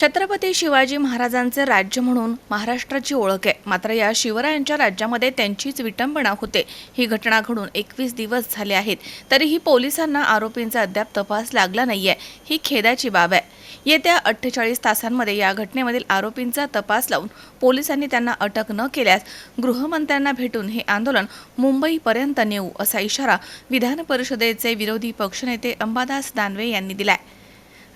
छत्रपती शिवाजी महाराजांचे राज्य म्हणून महाराष्ट्राची ओळख आहे. मात्र या शिवरायांच्या राज्यामध्ये त्यांचीच विटंबना होते. ही घटना घडून एकवीस दिवस झाले आहेत. तरीही पोलिसांना आरोपींचा अद्याप तपास लागला नाहीये. ही खेदाची बाब आहे. येत्या अठ्ठेचाळीस तासांमध्ये या घटनेमधील आरोपींचा तपास लावून पोलिसांनी त्यांना अटक न केल्यास गृहमंत्र्यांना भेटून हे आंदोलन मुंबईपर्यंत नेऊ असा इशारा विधान परिषदेचे विरोधी पक्षनेते अंबादास दानवे यांनी दिलाय.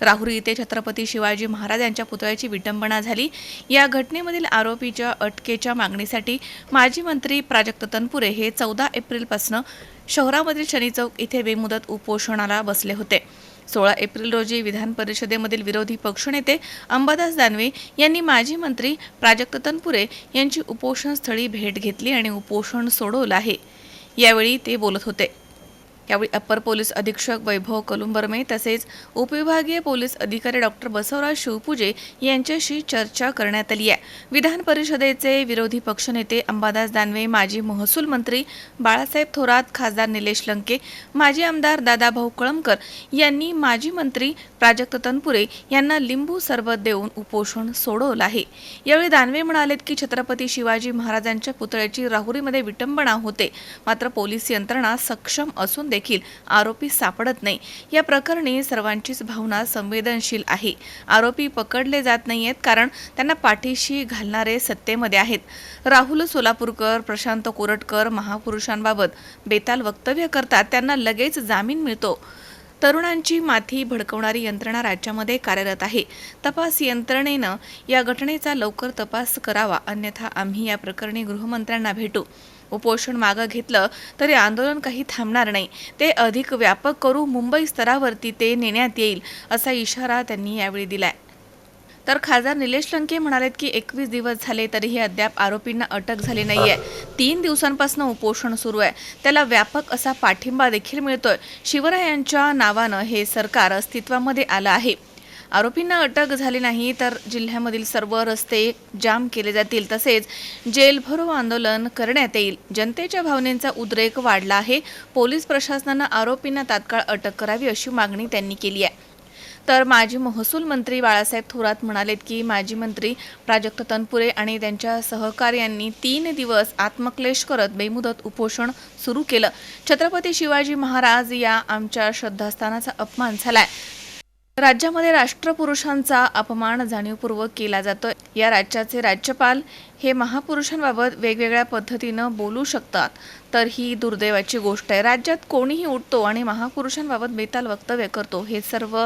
राहुरी येथे छत्रपती शिवाजी महाराज यांच्या पुतळ्याची विटंबना झाली. या घटनेमधील आरोपीच्या अटकेच्या मागणीसाठी माजी मंत्री प्राजक्त तनपुरे हे चौदा एप्रिलपासून शहरामधील शनी चौक इथे बेमुदत उपोषणाला बसले होते. सोळा एप्रिल रोजी विधान परिषदेमधील विरोधी पक्षनेते अंबादास दानवे यांनी माजी मंत्री प्राजक्त तनपुरे यांची उपोषणस्थळी भेट घेतली आणि उपोषण सोडवलं आहे. यावेळी ते बोलत होते. यावेळी अप्पर पोलीस अधीक्षक वैभव कलुंबरमे तसेच उपविभागीय पोलीस अधिकारी डॉक्टर बसवराज शिवपूजे यांच्याशी चर्चा करण्यात आली आहे. विधान परिषदेचे विरोधी पक्षनेते अंबादास दानवे माजी महसूल मंत्री बाळासाहेब थोरात खासदार निलेश लंके माजी आमदार दादाभाऊ कळमकर यांनी माजी मंत्री प्राजक्त तनपुरे यांना लिंबू सरबत देऊन उपोषण सोडवलं आहे. यावेळी दानवे म्हणालेत की छत्रपती शिवाजी महाराजांच्या पुतळ्याची राहुरीमध्ये विटंबना होते. मात्र पोलीस यंत्रणा सक्षम असून देखील आरोपी सापडत नाही. या प्रकरणी सर्वांचीच भावना संवेदनशील आहे. आरोपी पकडले जात नाहीयेत कारण त्यांना पाठीशी घालणारे सत्तेमध्ये आहेत. राहुल सोलापूरकर प्रशांत कोरटकर महापुरुषांबाबत बेताल वक्तव्य करतात. त्यांना लगेच जामीन मिळतो. तरुणांची माथी भडकवणारी यंत्रणा राज्यामध्ये कार्यरत आहे. तपास यंत्रणेनं या घटनेचा लवकर तपास करावा. अन्यथा आम्ही या प्रकरणी गृहमंत्र्यांना भेटू. उपोषण मागं घेतलं तरी आंदोलन काही थांबणार नाही. ते अधिक व्यापक करू मुंबई स्तरावरती ते नेण्यात येईल असा इशारा त्यांनी यावेळी दिलाय. तर खासदार निलेश लंके म्हणालेत की एकवीस दिवस झाले तरीही अद्याप आरोपींना अटक झाली नाही आहे तीन दिवसांपासून उपोषण सुरू आहे. त्याला व्यापक असा पाठिंबा देखील मिळतोय. शिवरायांच्या नावानं हे सरकार अस्तित्वामध्ये आलं आहे. आरोपींना अटक झाली नाही तर जिल्ह्यामधील सर्व रस्ते जाम केले जातील. तसेच जेलभरो आंदोलन करण्यात येईल. जनतेच्या भावनेचा उद्रेक वाढला आहे. पोलीस प्रशासनानं आरोपींना तात्काळ अटक करावी अशी मागणी त्यांनी केली आहे. तर माजी महसूल मंत्री बाळासाहेब थोरात म्हणालेत की माजी मंत्री प्राजक्त तनपुरे आणि त्यांच्या सहकार्यांनी तीन दिवस आत्मक्लेश करत बेमुदत उपोषण सुरू केलं. छत्रपती शिवाजी महाराज या आमच्या श्रद्धास्थानाचा अपमान झालाय. राज्यामध्ये राष्ट्रपुरुषांचा अपमान जाणीवपूर्वक केला जातोय. या राज्याचे राज्यपाल हे महापुरुषांबाबत वेगवेगळ्या पद्धतीनं बोलू शकतात. तर ही दुर्दैवाची गोष्ट आहे. राज्यात कोणीही उठतो आणि महापुरुषांबाबत बेताल वक्तव्य करतो हे सर्व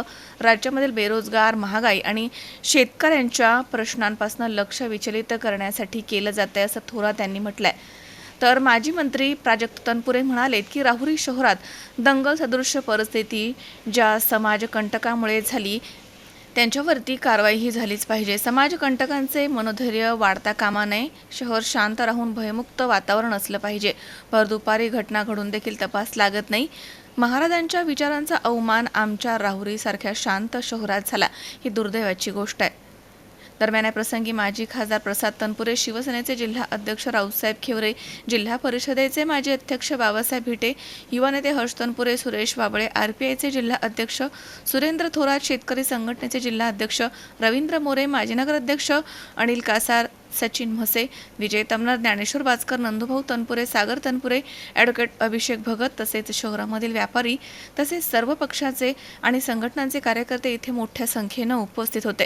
राज्यामधील बेरोजगार महागाई आणि शेतकऱ्यांच्या प्रश्नांपासून लक्ष विचलित करण्यासाठी केलं जातं असं थोरात यांनी आहे तर माजी मंत्री प्राजक्त तनपुरे म्हणालेत की राहुरी शहरात दंगल सदृश्य परिस्थिती ज्या समाजकंटकामुळे झाली त्यांच्यावरती कारवाईही झालीच पाहिजे. समाजकंटकांचे मनोधैर्य वाढता कामा नये शहर शांत राहून भयमुक्त वातावरण असलं पाहिजे. भर दुपारी घटना घडून देखील तपास लागत नाही. महाराजांच्या विचारांचा अवमान आमच्या राहुरीसारख्या शांत शहरात झाला ही दुर्दैवाची गोष्ट आहे. दरम्यान या प्रसंगी माजी खासदार प्रसाद तनपुरे शिवसेनेचे जिल्हा अध्यक्ष रावसाहेब खेवरे जिल्हा परिषदेचे माजी अध्यक्ष बाबासाहेब भिटे युवा नेते हर्ष तनपुरे सुरेश बाबळे आरपीआयचे जिल्हा अध्यक्ष सुरेंद्र थोरात शेतकरी संघटनेचे जिल्हा अध्यक्ष रवींद्र मोरे माजी नगराध्यक्ष अनिल कासार सचिन म्हसे विजय तमनार ज्ञानेश्वर बाचकर नंदुभाऊ तनपुरे सागर तनपुरे ॲडव्होकेट अभिषेक भगत तसेच शहरामधील व्यापारी तसेच सर्व पक्षाचे आणि संघटनांचे कार्यकर्ते इथे मोठ्या संख्येनं उपस्थित होते.